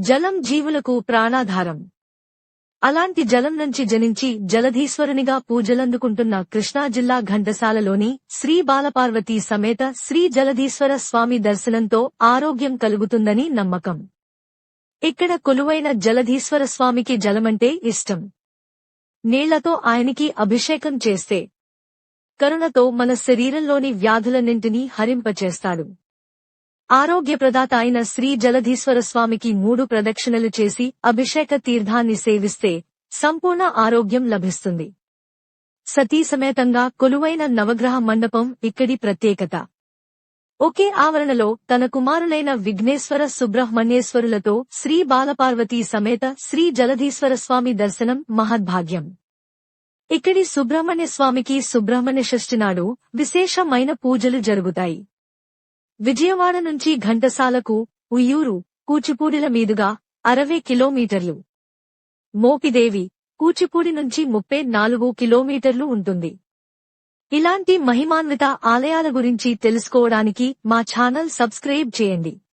జలం జీవులకు ప్రాణాధారం. అలాంటి జలం నుంచి జనించి జలధీశ్వరునిగా పూజలందుకుంటున్న కృష్ణా జిల్లా ఘంటసాలలోని శ్రీ బాలపార్వతీ సమేత శ్రీ జలధీశ్వర స్వామి దర్శనంతో ఆరోగ్యం కలుగుతుందని నమ్మకం. ఇక్కడ కొలువైన జలధీశ్వర స్వామికి జలమంటే ఇష్టం. నీళ్ళతో ఆయనికి అభిషేకం చేస్తే. కరుణతో మన శరీరంలోని వ్యాధులన్నింటినీ హరింపచేస్తాడు. ఆరోగ్య ప్రదాత అయిన శ్రీ జలధీశ్వర స్వామికి మూడు ప్రదక్షిణలు చేసి అభిషేక తీర్థాన్ని సేవిస్తే సంపూర్ణ ఆరోగ్యం లభిస్తుంది. సతీ సమేతంగా కొలువైన నవగ్రహ మండపం ఇక్కడి ప్రత్యేకత. ఒకే ఆవరణలో తన కుమారులైన విఘ్నేశ్వర సుబ్రహ్మణ్యేశ్వరులతో శ్రీ బాలపార్వతీ సమేత శ్రీ జలధీశ్వర స్వామి దర్శనం మహద్భాగ్యం. ఇక్కడి సుబ్రహ్మణ్య స్వామికి సుబ్రహ్మణ్య షష్ఠి నాడు విశేషమైన పూజలు జరుగుతాయి. విజయవాడ నుంచి ఘంటసాలకు ఉయ్యూరు కూచిపూడిల మీదుగా అరవై కిలోమీటర్లు. మోపిదేవి కూచిపూడి నుంచి ముప్పై నాలుగు కిలోమీటర్లు ఉంటుంది. ఇలాంటి మహిమాన్విత ఆలయాల గురించి తెలుసుకోవడానికి మా ఛానల్ సబ్స్క్రైబ్ చేయండి.